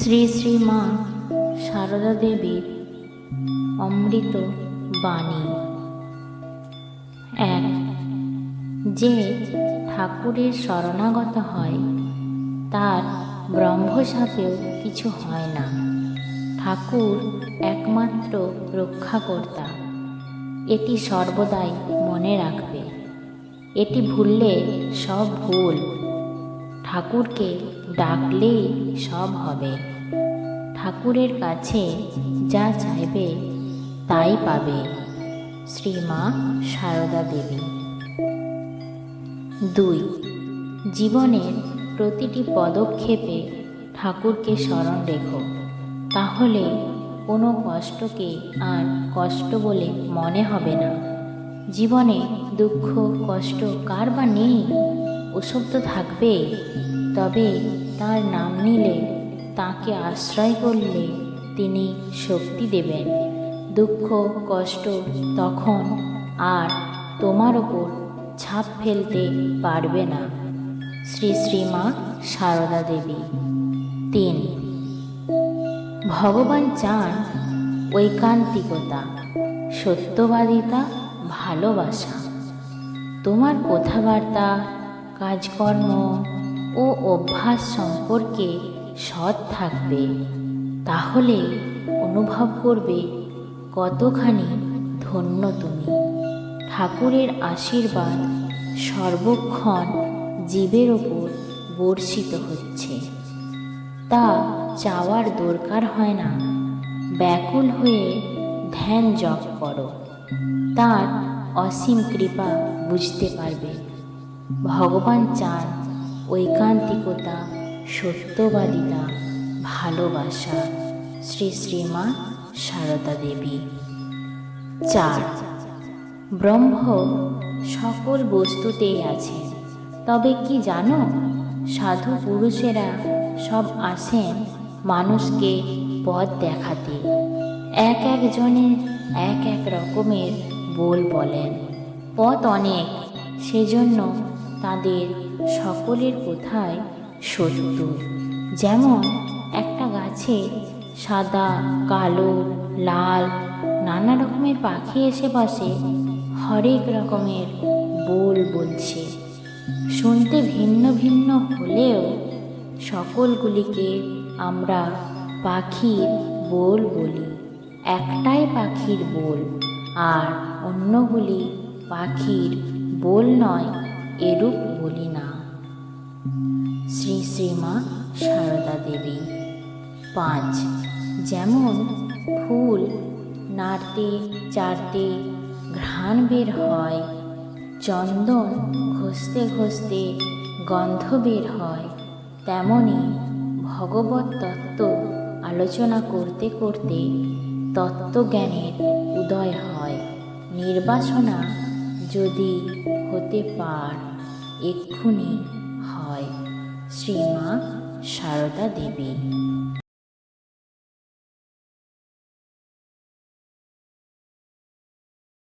শ্রী শ্রী মা সারদা দেবীর অমৃত বাণী। এক, যে ঠাকুরের শরণাগত হয়, তার ব্রহ্মসাপেও কিছু হয় না। ঠাকুর একমাত্র রক্ষাকর্তা, এটি সর্বদাই মনে রাখবে। এটি ভুললে সব ভুল। ঠাকুরকে ডাকলেই সব হবে। ঠাকুরের কাছে যা চাইবে তাই পাবে। শ্রীমা সারদা দেবী। দুই। জীবনের প্রতিটি পদক্ষেপে ঠাকুরকে স্মরণ রেখো। তাহলে কোনো কষ্টকে আর কষ্ট বলে মনে হবে না। জীবনে দুঃখ, কষ্ট কার বা নেই? ওসব তো থাকবে। তবে তার নাম নিলে, তাকে আশ্রয় করলে তিনি শক্তি দেবেন। দুঃখ, কষ্ট তখন আর তোমার ওপর ছাপ ফেলতে পারবে না। শ্রী শ্রীমা সারদা দেবী। তিন, ভগবান চান ঐকান্তিকতা, সত্যবাদিতা, ভালোবাসা। তোমার কথাবার্তা, কাজকর্ম ও অভ্যাস সম্পর্কে সৎ থাকবে। তাহলে অনুভব করবে কতখানি ধন্য তুমি। ঠাকুরের আশীর্বাদ সর্বক্ষণ জীবের ওপর বর্ষিত হচ্ছে। তা চাওয়ার দরকার হয় না। ব্যাকুল হয়ে ধ্যান জপ করো। তার অসীম কৃপা বুঝতে পারবে। ভগবান চান ঐকান্তিকতা, সত্যবাদিতা, ভালোবাসা। শ্রী শ্রীমা সারদা দেবী। চার। ব্রহ্ম সকল বস্তুতেই আছে তবে কি জানো, সাধু পুরুষেরা সব আসেন মানুষকে পথ দেখাতে। এক একজনের এক এক রকমের বল বলেন। পথ অনেক, সেজন্য তাদের সকলের কোথায় সত্য যেমন একটা গাছে সাদা, কালো, লাল নানা রকমের পাখি এসে বসে, হরেক রকমের বোল বলছে। শুনতে ভিন্ন ভিন্ন হলেও সকলগুলিকে আমরা পাখির বোল বলি। একটাই পাখির বোল, আর অন্যগুলি পাখির বোল নয়। এরূপ বলি না। শ্রী শ্রীমা সারদা দেবী, পাঁচ, যেমন ফুল নাড়তে চাড়তে ঘ্রাণ বের হয়, চন্দন ঘষতে ঘষতে গন্ধ বের হয়, তেমনি ভগবত তত্ত্ব আলোচনা করতে করতে তত্ত্বজ্ঞানের উদয় হয়, নির্বাসনা যদি হতে পার। এক্ষুনি হয়। শ্রীমা সারদা দেবী।